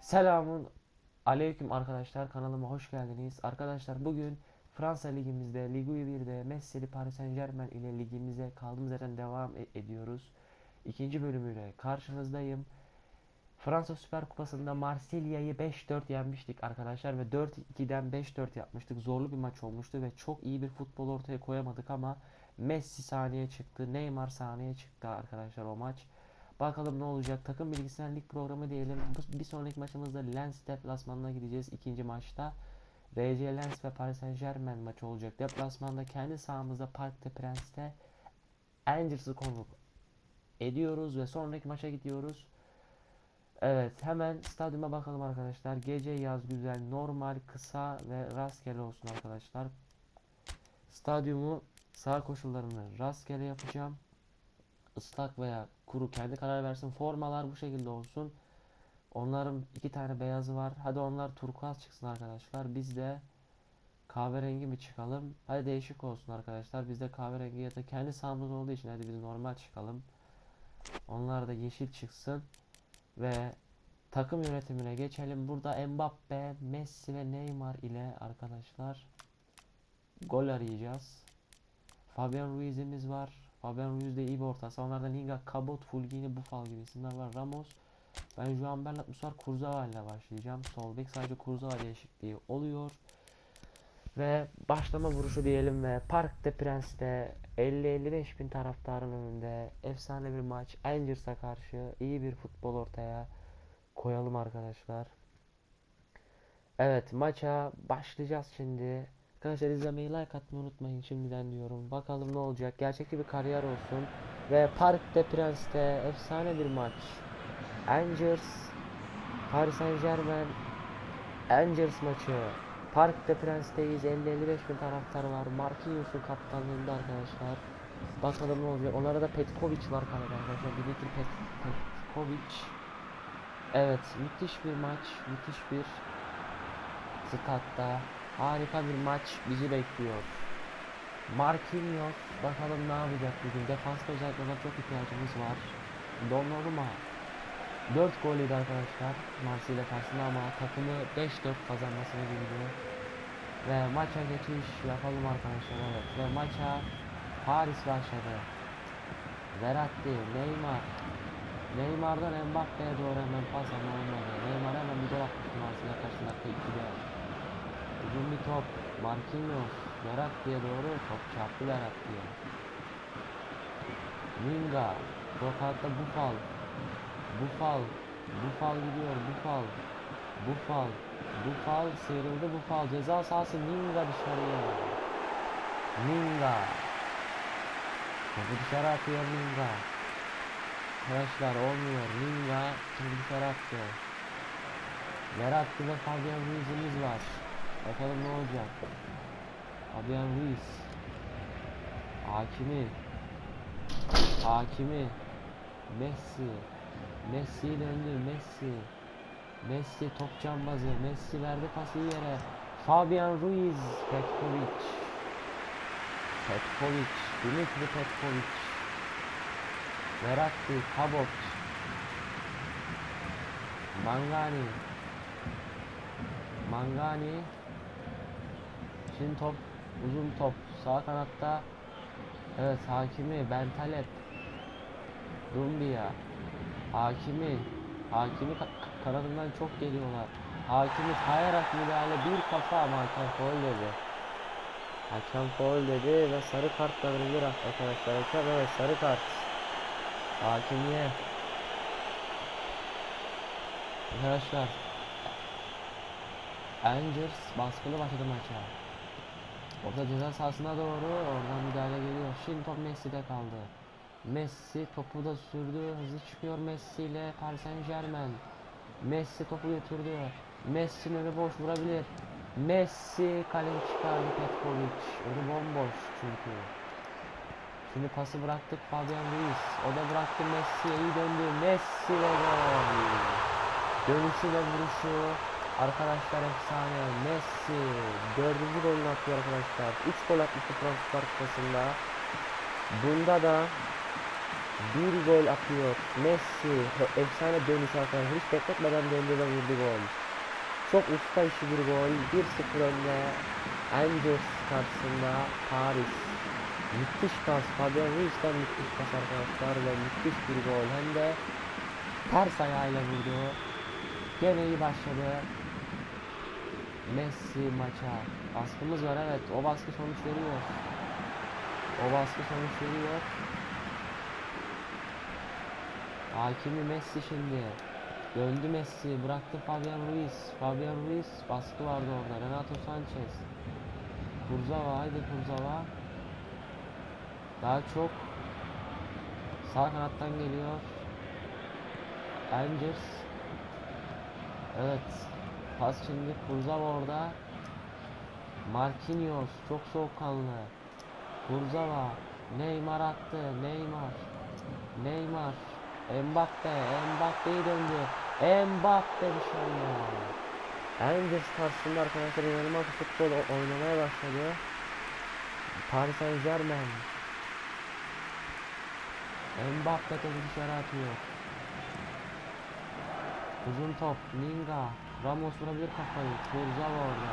Selamun aleyküm arkadaşlar kanalıma hoş geldiniz. Arkadaşlar bugün Fransa ligimizde Ligue 1'de Messi'li Paris Saint-Germain ile ligimize kaldığımız yerden devam e- ediyoruz. İkinci bölümüyle karşınızdayım. Fransa Süper Kupası'nda Marsilya'yı 5-4 yenmiştik arkadaşlar ve 4-2'den 5-4 yapmıştık. Zorlu bir maç olmuştu ve çok iyi bir futbol ortaya koyamadık ama Messi sahneye çıktı, Neymar sahneye çıktı arkadaşlar o maç. Bakalım ne olacak. Takım bilgisinden lig programı diyelim. Bir sonraki maçımızda Lens deplasmanına gideceğiz. ikinci maçta. RC Lens ve Paris Saint-Germain maçı olacak. Deplasmanda kendi sahamızda Parc des Princes Angers'ı konuk ediyoruz ve sonraki maça gidiyoruz. Evet hemen stadyuma bakalım arkadaşlar. Gece yaz güzel, normal, kısa ve rastgele olsun arkadaşlar. Stadyumu sağ koşullarını rastgele yapacağım ıslak veya kuru kendi karar versin. Formalar bu şekilde olsun. Onların iki tane beyazı var. Hadi onlar turkuaz çıksın arkadaşlar. Biz de kahverengi mi çıkalım? Hadi değişik olsun arkadaşlar. Biz de kahverengi ya da kendi sahamız olduğu için hadi biz normal çıkalım. Onlar da yeşil çıksın. Ve takım yönetimine geçelim. Burada Mbappe, Messi ve Neymar ile arkadaşlar gol arayacağız. Fabian Ruiz'imiz var. Fabian Ruiz de iyi bir orta. Onlardan Linga, Cabot, Fulgini, Buffal gibi isimler var. Ramos. Ben Juan Bernat bu sefer Kurzawa ile başlayacağım. Sol bek sadece Kurzawa değişikliği oluyor. Ve başlama vuruşu diyelim ve Parc des Prince'de 50-55 bin taraftarın önünde efsane bir maç. Angers'a karşı iyi bir futbol ortaya koyalım arkadaşlar. Evet maça başlayacağız şimdi. Arkadaşlar izlemeyi like atmayı unutmayın şimdiden diyorum. Bakalım ne olacak. Gerçekçi bir kariyer olsun. Ve Parc des Prince'de efsane bir maç. Angers Paris Saint-Germain Angers maçı. Parc des Prince'deyiz. 50-55 bin taraftarı var. Marquinhos'un kaptanlığında arkadaşlar. Bakalım ne olacak. Onlara da Petkovic var kalede arkadaşlar. Dimitri Pet Petkovic. Evet, müthiş bir maç, müthiş bir statta harika bir maç bizi bekliyor. Marquinhos bakalım ne yapacak bugün. Defansta özellikle ona çok ihtiyacımız var. Donnarumma 4 gol yedi arkadaşlar Marsilya karşısında ama takımı 5-4 kazanmasını bildi. Ve maça geçiş yapalım arkadaşlar evet. Ve maça Paris başladı. Verratti, Neymar. Neymar'dan Mbappe'ye doğru hemen pas ama. Neymar hemen bir gol atmıştı Marsilya karşısında 2'de. Uzun bir top. Marquinhos. Verratti'ye doğru top çarptı Verratti'ye. Minga. Sokakta Bufal. Bufal. Bufal gidiyor. Bufal. Bufal. Bufal sıyrıldı Bufal. Ceza sahası Minga dışarıya. Minga. Topu dışarı atıyor Minga. Arkadaşlar olmuyor. Minga dışarı attı. Verratti ve Fabian Ruiz'imiz var. Bakalım ne olacak. Fabian Ruiz. Hakimi. Hakimi. Messi. Messi döndü. Messi. Messi top cambazı. Messi verdi pası yere. Fabian Ruiz. Petkovic. Petkovic. Dimitri Petkovic. Verratti. Cabot. Mangani. Mangani Şimdi top uzun top. Sağ kanatta Evet hakimi Bentaleb Dumbia Hakimi Hakimi ka- ka- kanadından çok geliyorlar. Hakimi kayarak müdahale bir kafa ama hakem foul dedi. Hakem foul dedi ve sarı kart verilir arkadaşlar. Hakem evet sarı kart. Hakimiye. Arkadaşlar Angers baskılı başladı maça. Orada ceza sahasına doğru oradan müdahale geliyor. Şimdi top Messi'de kaldı. Messi topu da sürdü. Hızlı çıkıyor Messi ile Paris Saint Germain. Messi topu götürdü. Messi'nin önü boş vurabilir. Messi kaleyi çıkardı Petkovic. Önü bomboş çünkü. Şimdi pası bıraktık Fabian Ruiz. O da bıraktı Messi'ye iyi döndü. Messi ve gol. Dönüşü ve vuruşu Arkadaşlar efsane Messi dördüncü golünü atıyor arkadaşlar. 3 gol atmıştı Fransız Kupası'nda. Bunda da Bir gol atıyor. Messi. Efsane dönüş arkadaşlar. Hiç bekletmeden döndü ve vurdu gol. Çok usta işi bir gol. 1-0 önde. Angers karşısında Paris. Müthiş pas. Fabian Ruiz'den müthiş pas arkadaşlar ve müthiş bir gol. Hem de ters ayağıyla vurdu. Gene iyi başladı. Messi maça. Baskımız var evet. O baskı sonuç veriyor. O baskı sonuç veriyor. Hakimi Messi şimdi. Döndü Messi. Bıraktı Fabian Ruiz. Fabian Ruiz baskı vardı orada. Renato Sanchez. Kurzawa. Haydi Kurzawa. Daha çok sağ kanattan geliyor. Angers. Evet. Pas şimdi Kurzawa orada. Marquinhos çok soğukkanlı. Kurzawa. Neymar attı. Neymar. Neymar. Mbappe. Mbappe'yi döndü. Mbappe dışarıya. Angers karşısında arkadaşlar inanılmaz futbol oynamaya başladı. Paris Saint Germain. Mbappe topu dışarı atıyor. Uzun top. Ninga. Ramos vurabilir kafayı. Kurzawa orada.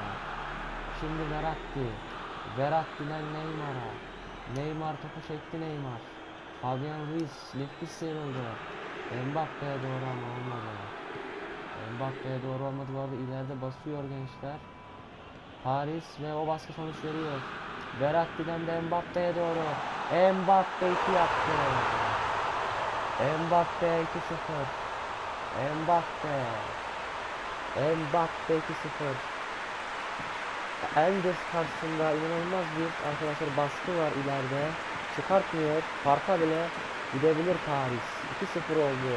Şimdi Verratti. Verratti'den Neymar'a. Neymar topu çekti Neymar. Fabian Ruiz nefis sıyrıldı. Mbappe'ye doğru ama olmadı. Mbappe'ye doğru olmadı. Bu arada ileride basıyor gençler. Paris ve o baskı sonuç veriyor. Verratti'den de Mbappe'ye doğru. Mbappe 2 yaptı. Mbappe 2-0. Mbappe. Mbappe 2-0. Enders karşısında inanılmaz bir arkadaşlar baskı var ileride. Çıkartmıyor. Farka bile gidebilir Paris. 2-0 oldu.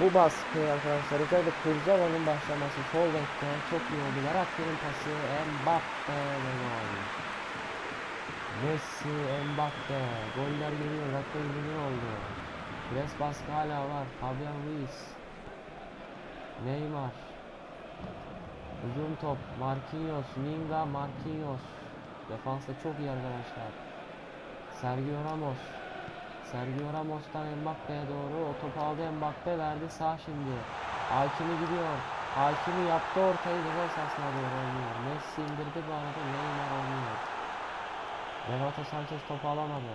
Bu baskı arkadaşlar özellikle Kurzawa'nın başlaması sol çok iyi oldu. Verratti'nin pası Mbappe ve gol. Messi, Mbappe. Goller geliyor. Dakika 21 oldu. Pres baskı hala var. Fabian Ruiz. Neymar. Uzun top. Marquinhos. Ninga. Marquinhos. Defansta çok iyi arkadaşlar. Sergio Ramos. Sergio Ramos'tan Mbappe'ye doğru. O topu aldı Mbappe verdi sağ şimdi. Hakimi gidiyor. Hakimi yaptı ortayı ceza sahasına doğru oynuyor. Messi indirdi bu arada Neymar oynuyor. Renato Sanchez topu alamadı.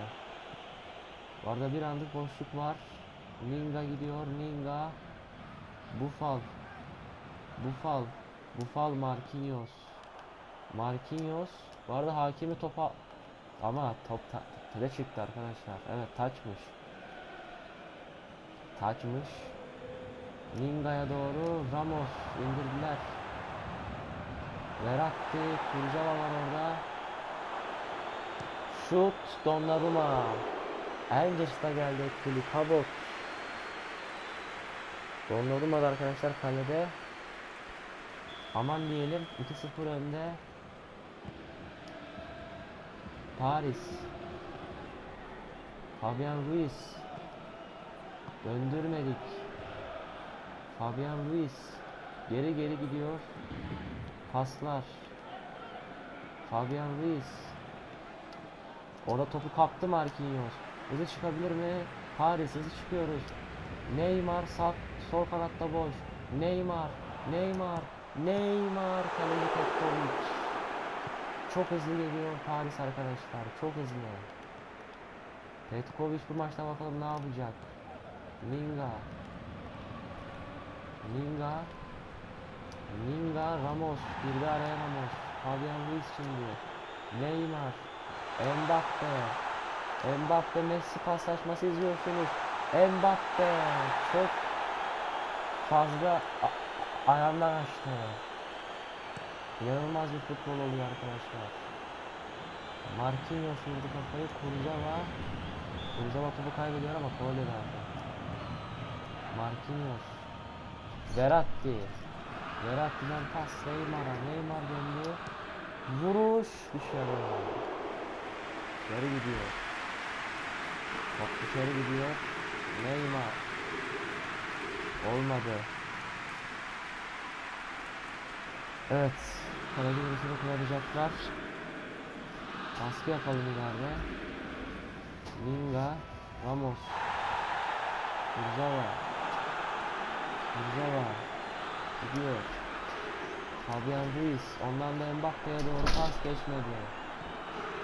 Bu arada bir anlık boşluk var. Ninga gidiyor. Ninga. Bufal. Bufal. Bufal Marquinhos. Marquinhos. Bu arada hakimi topa ama top tele çıktı arkadaşlar. Evet taçmış. Taçmış. Ninga'ya doğru Ramos indirdiler. Verratti, Kurzawa var orada. Şut Donnarumma. Angers'da geldi etkili. Donnarumma da arkadaşlar kalede. Aman diyelim 2-0 önde. Paris. Fabian Ruiz. Döndürmedik. Fabian Ruiz. Geri geri gidiyor. Paslar. Fabian Ruiz. Orada topu kaptı Marquinhos. Hızlı çıkabilir mi? Paris hızlı çıkıyoruz. Neymar sağ sol kanatta boş. Neymar, Neymar, Neymar kaleci Petkovic. Çok hızlı geliyor Paris arkadaşlar. Çok hızlı. Petkovic bu maçta bakalım ne yapacak. Ninga. Ninga. Ninga Ramos. Girdi araya Ramos. Fabian Ruiz şimdi. Neymar. Mbappe. Mbappe Messi paslaşması izliyorsunuz. Mbappe çok fazla a- ayağından açtı. İnanılmaz bir futbol oluyor arkadaşlar. Marquinhos vurdu kafayı. Kurzawa. Kurzawa topu kaybediyor ama gol verdi. Marquinhos. Verratti. Verratti'den pas Neymar'a. Neymar döndü. Vuruş dışarı. Dışarı gidiyor. Top dışarı gidiyor. Neymar. Olmadı. Evet. Kaleci vuruşunu kullanacaklar. Baskı yapalım ileride. Ninga. Ramos. Kurzawa. Kurzawa. Gidiyor. Fabian Ruiz. Ondan da Mbappe'ye doğru pas geçmedi.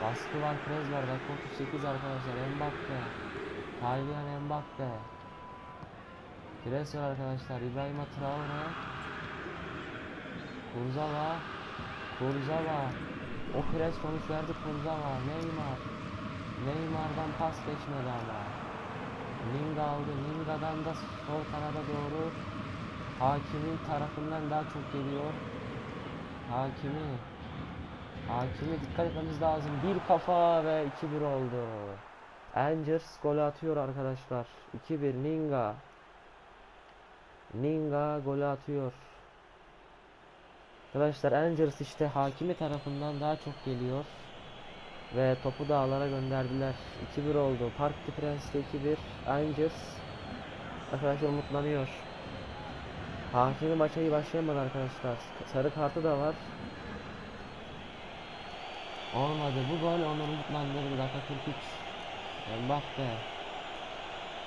Baskı var, prez var. Dakika 38 arkadaşlar. Mbappe. Kylian Mbappe. Var arkadaşlar. İbrahim Traore. Kurzawa. Kurzawa. O pres sonuç verdi Kurzawa. Neymar. Neymar'dan pas geçmedi ama. Ninga aldı. Ninga'dan da sol kanada doğru Hakimin tarafından daha çok geliyor. Hakimi. Hakimi dikkat etmemiz lazım. Bir kafa ve 2-1 oldu. Angers gol atıyor arkadaşlar. 2-1 Ninga. Ninga golü atıyor. Arkadaşlar Angers işte hakimi tarafından daha çok geliyor. Ve topu da ağlara gönderdiler. 2-1 oldu. Park de Prince'de 2-1. Angers arkadaşlar umutlanıyor. Hakimi maça iyi başlayamadı arkadaşlar. Sarı kartı da var. Olmadı. Bu gol onları umutlandırdı. Dakika 43. Mbappe.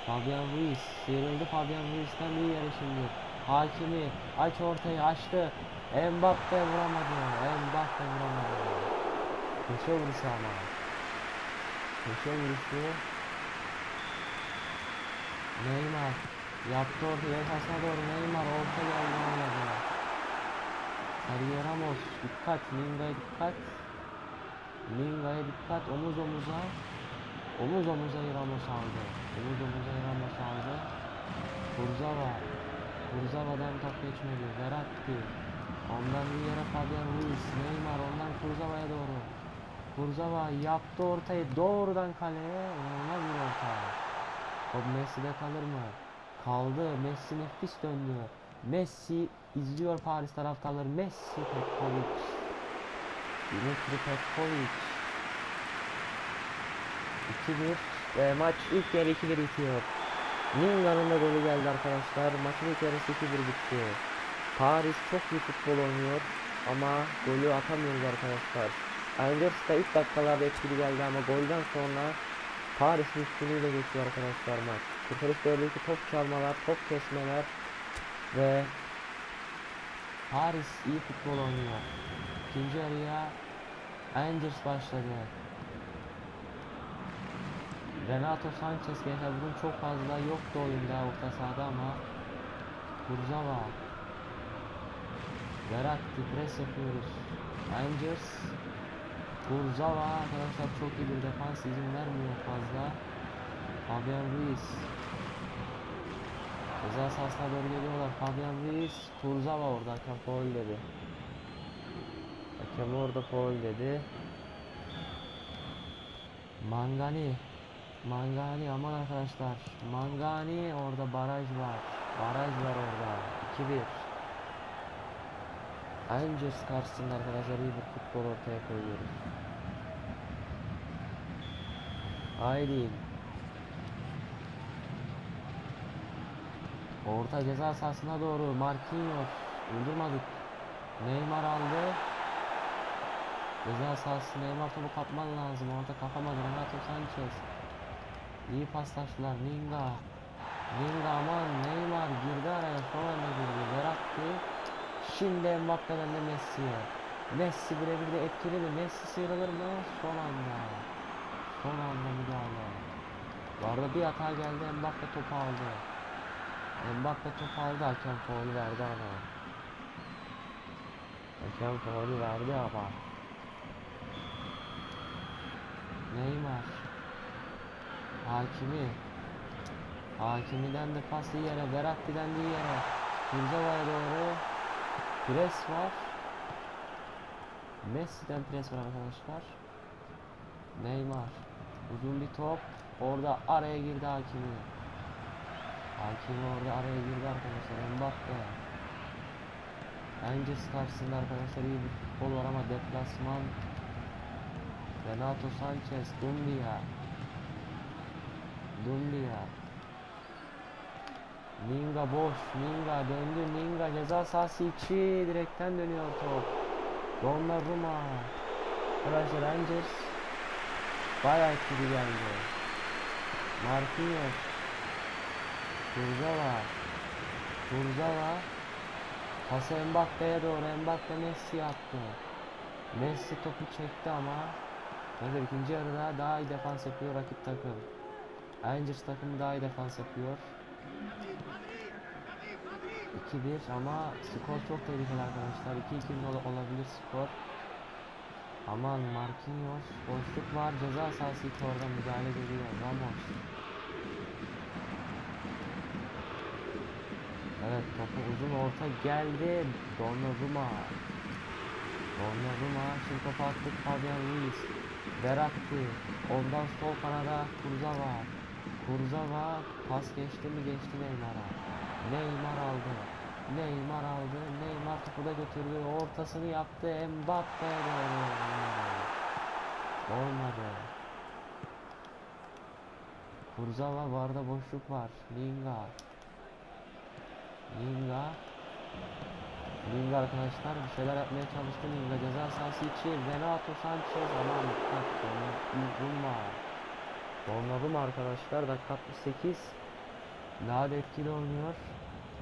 Fabian Ruiz. Sıyrıldı Fabian Ruiz'den iyi yere şimdi. Hakimi aç ortayı açtı. Mbappe vuramadı. Mbappe vuramadı. Köşe vuruşu ama. Köşe vuruşu. Neymar yaptı orta yakasına doğru Neymar orta geldi oynadı. Sergio Ramos dikkat Linga'ya dikkat. Linga'ya dikkat omuz omuza. Omuz omuza Ramos aldı. Omuz omuza. Kurzawa. Kurzawa'dan top geçmedi. Verratti. Ondan bir yere Fabian Ruiz. Neymar ondan Kurzawa'ya doğru. Kurzawa yaptı ortayı doğrudan kaleye. İnanılmaz bir orta. Top Messi'de kalır mı? Kaldı. Messi nefis döndü. Messi izliyor Paris taraftarları. Messi Petkovic. Dimitri Petkovic. 2-1 ve maç ilk yarı 2-1 bitiyor. Ninga'nın da golü geldi arkadaşlar. Maçın ilk yarısı 2-1 bitti. Paris çok iyi futbol oynuyor ama golü atamıyoruz arkadaşlar. Angers da ilk dakikalarda etkili geldi ama golden sonra Paris'in üstünlüğüyle geçiyor arkadaşlar maç. Kurtarış dördüncü top çalmalar, top kesmeler ve Paris iyi futbol oynuyor. İkinci yarıya Angers başladı. Renato Sanchez gençler bugün çok fazla yoktu oyunda orta sahada ama Kurzawa Verratti pres yapıyoruz. Angers Kurzawa arkadaşlar çok iyi bir defans izin vermiyor fazla. Fabian Ruiz Ceza sahasına doğru geliyorlar. Fabian Ruiz Kurzawa orada hakem foul dedi. Hakem orada foul dedi. Mangani Mangani aman arkadaşlar. Mangani orada baraj var. Baraj var orada. 2-1. Angers karşısında arkadaşlar iyi bir futbol ortaya koyuyoruz. Haydi. Orta ceza sahasına doğru Marquinhos uydurmadık. Neymar aldı. Ceza sahası Neymar topu kapman lazım. Orada kapamadı Renato Sanchez. İyi paslaştılar Ninga. Ninga aman Neymar girdi araya son anda girdi. Verratti. Şimdi Mbappe'den de Messi'ye. Messi birebir de etkili mi? Messi sıyrılır mı? Son anda. Son anda müdahale. Bu arada bir hata geldi Mbappe topu aldı. Mbappe topu aldı hakem faulü verdi ama. Hakem faulü verdi ama. Neymar. Hakimi. Hakimiden de pas iyi yere, Verratti'den de iyi yere. Kurzawa'ya doğru. Pres var. Messi'den pres var arkadaşlar. Neymar. Uzun bir top. Orada araya girdi Hakimi. Hakimi orada araya girdi arkadaşlar. Mbappe. Angers karşısında arkadaşlar iyi bir futbol var ama deplasman. Renato Sanchez, Dumbia. Dumbia. Ninga boş. Ninga döndü. Ninga ceza sahası içi. Direkten dönüyor top. Donnarumma. Arkadaşlar Rangers bayağı etkili geldi. Marquinhos. Kurzawa. Kurzawa. Pası Mbappe'ye doğru. Mbappe Messi attı. Messi topu çekti ama Neyse ikinci yarıda daha iyi defans yapıyor rakip takım. Rangers takımı daha iyi defans yapıyor. 2-1 ama skor çok tehlikeli arkadaşlar. 2-2 ol- olabilir skor. Aman Marquinhos boşluk var. Ceza sahası ilk orada müdahale geliyor. Ramos. Evet topu uzun orta geldi. Donnarumma. Donnarumma şimdi topu attık Fabian Ruiz. Verratti. Ondan sol kanada Kurzawa. Kurzawa pas geçti mi geçti Neymar'a. Neymar aldı. Neymar aldı. Neymar topu da götürdü. Ortasını yaptı. Mbappe doğru. Olmadı. Kurzawa varda boşluk var. Linga. Linga. Linga arkadaşlar bir şeyler yapmaya çalıştı Linga ceza sahası içi Renato Sanchez aman dikkat Donnarumma Donnarumma arkadaşlar dakika 68 daha da etkili oynuyor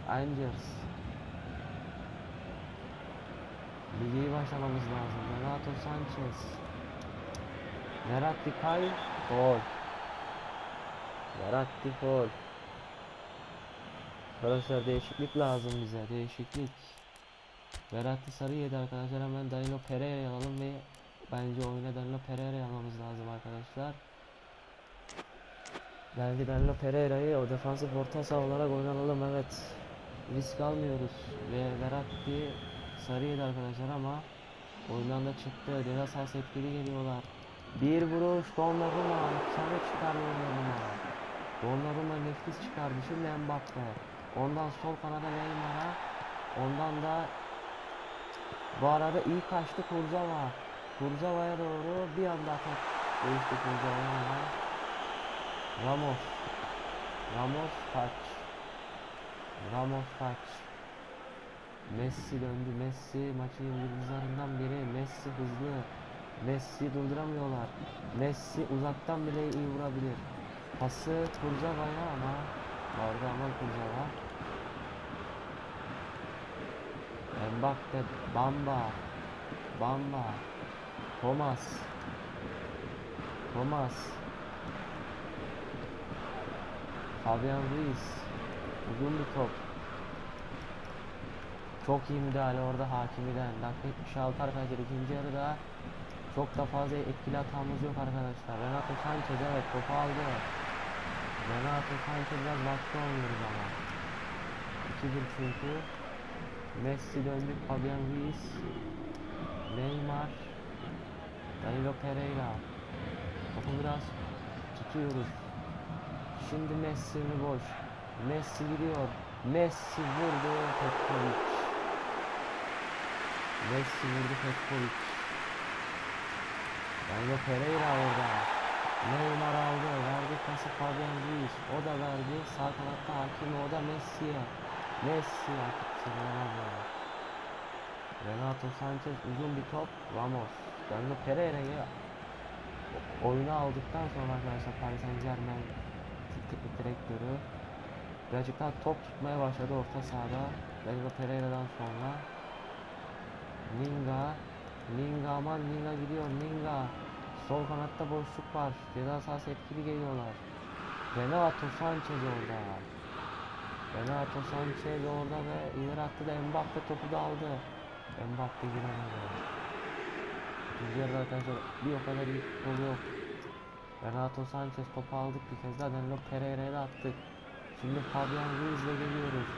Angers Lige iyi başlamamız lazım. Renato Sanchez. Verratti Kay Gol. Verratti gol. Arkadaşlar değişiklik lazım bize değişiklik. Verratti sarı yedi arkadaşlar. Hemen Danilo Pereira'yı alalım ve bence oyuna Danilo Pereira'yı almamız lazım arkadaşlar. Bence Danilo Pereira'yı o defansif orta saha olarak oynanalım evet. Risk almıyoruz ve Verratti sarı yedi arkadaşlar ama oyundan da çıktı. Ceza sahası etkili geliyorlar. Bir vuruş Donnarumma efsane çıkardı Donnarumma. Donnarumma nefis çıkardı şimdi Mbappe. Ondan sol kanada Neymar'a Ondan da bu arada iyi kaçtı Kurzawa. Kurzawa'ya doğru bir anda atak değişti Kurzawa'ya. Ramos. Ramos kaç. Ramos kaç. Messi döndü. Messi maçın yıldızlarından biri. Messi hızlı. Messi durduramıyorlar. Messi uzaktan bile iyi vurabilir. Pası Kurzawa'ya ama orada ama Kurzawa. Mbappe, Bamba, Bamba, Thomas, Thomas, Fabian Ruiz, uzun bir top. Çok iyi müdahale orada Hakimi'den. Dakika 76 arkadaşlar ikinci yarıda çok da fazla etkili hatamız yok arkadaşlar. Renato Sanchez evet topu aldı. Renato Sanchez biraz baskı oynuyoruz ama. 2-1 çünkü. Messi döndü, Fabian Ruiz, Neymar, Danilo Pereira. Topu biraz tutuyoruz. Şimdi Messi boş? Messi gidiyor. Messi vurdu Petkovic. Messi vurdu Petkovic. Danilo Pereira orada. Neymar aldı. Verdi pası Fabian Ruiz. O da verdi. Sağ kanatta Hakimi. O da Messi'ye. Messi artık sıralamadı. Renato Sanchez uzun bir top. Ramos. Danilo Pereira'yı oyuna aldıktan sonra arkadaşlar Paris Saint Germain teknik direktörü birazcık top tutmaya başladı orta sahada. Danilo Pereira'dan sonra Ninga Ninga aman Ninga gidiyor Ninga Sol kanatta boşluk var. Ceza sahası etkili geliyorlar. Renato Sanchez orada. Renato Sanchez orada ve ileri attı da Mbappe topu da aldı. Mbappe giremedi. İkinci yarıda arkadaşlar bir o kadar iyi futbol yok. Renato Sanchez topu aldık bir kez daha Danilo Pereira'ya da attık. Şimdi Fabian Ruiz ile geliyoruz.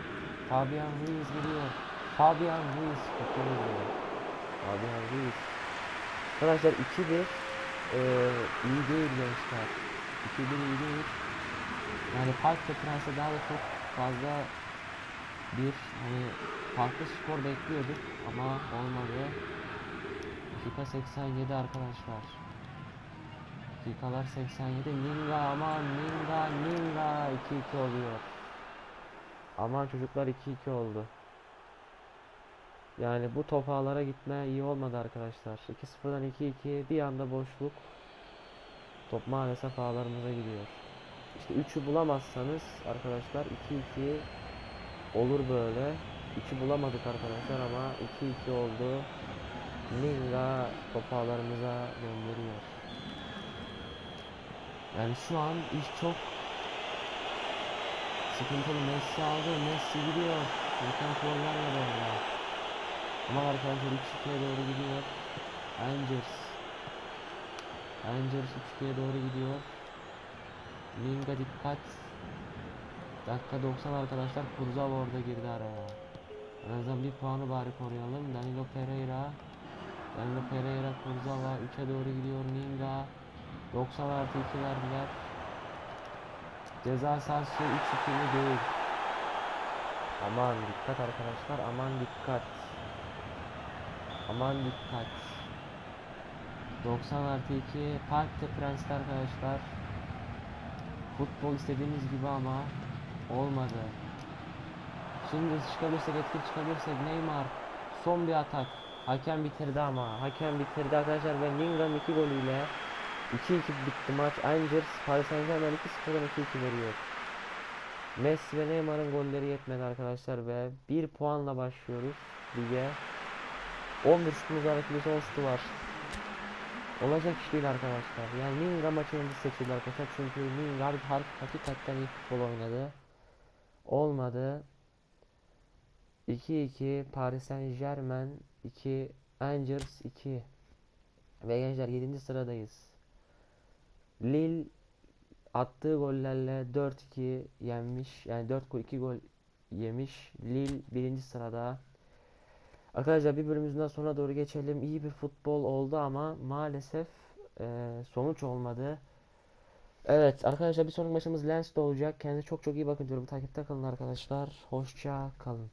Fabian Ruiz geliyor. Fabian Ruiz. Fabian Ruiz. Arkadaşlar 2-1 eee iyi değil gençler. 2-1 iyi değil. Yani Park ve Prens'e daha da çok fazla bir hani farklı skor bekliyorduk ama olmadı. Dakika 87 arkadaşlar. Dakikalar 87. Ninga aman Ninga Ninga 2-2 oluyor. Aman çocuklar 2-2 oldu. Yani bu top ağlara gitme iyi olmadı arkadaşlar. 2-0'dan 2-2 bir anda boşluk. Top maalesef ağlarımıza gidiyor. işte 3'ü bulamazsanız arkadaşlar 2-2 olur böyle. 3'ü bulamadık arkadaşlar ama 2-2 oldu. Minga topu ağlarımıza gönderiyor. Yani şu an iş çok sıkıntılı. Messi aldı. Messi gidiyor. Yakın gollerle böyle. Ama arkadaşlar 3-2'ye doğru gidiyor. Angers. Angers 3-2'ye doğru gidiyor. Minga dikkat. Dakika 90 arkadaşlar. Kurzawa orada girdi araya. En azından bir puanı bari koruyalım. Danilo Pereira. Danilo Pereira Kurzawa 3'e doğru gidiyor. Minga. 90 artı 2 verdiler. Ceza sahası 3-2 mi değil. Aman dikkat arkadaşlar. Aman dikkat. Aman dikkat. 90 artı 2 Park de Prens'te arkadaşlar. Futbol istediğimiz gibi ama olmadı. Şimdi çıkabilirsek etkili çıkabilirsek Neymar son bir atak. Hakem bitirdi ama. Hakem bitirdi arkadaşlar ve Lingam 2 golüyle 2-2 bitti maç. Angers Paris Saint Germain 2-0'dan 2-2 veriyor. Messi ve Neymar'ın golleri yetmedi arkadaşlar ve 1 puanla başlıyoruz lige. 11 şutumuz var, etkilisi 10 şutu var. Olacak iş değil arkadaşlar. Yani Minga maçını seçildi arkadaşlar. Çünkü Minga hakikaten iyi futbol oynadı. Olmadı. 2-2 Paris Saint Germain 2 Angers 2 Ve gençler 7. sıradayız. Lille attığı gollerle 4-2 yenmiş. Yani 4 gol 2 gol yemiş. Lille birinci sırada. Arkadaşlar bir bölümümüzden sonra doğru geçelim. İyi bir futbol oldu ama maalesef e, sonuç olmadı. Evet arkadaşlar bir sonraki maçımız Lens'te olacak. Kendinize çok çok iyi bakın diyorum. Takipte kalın arkadaşlar. Hoşça kalın.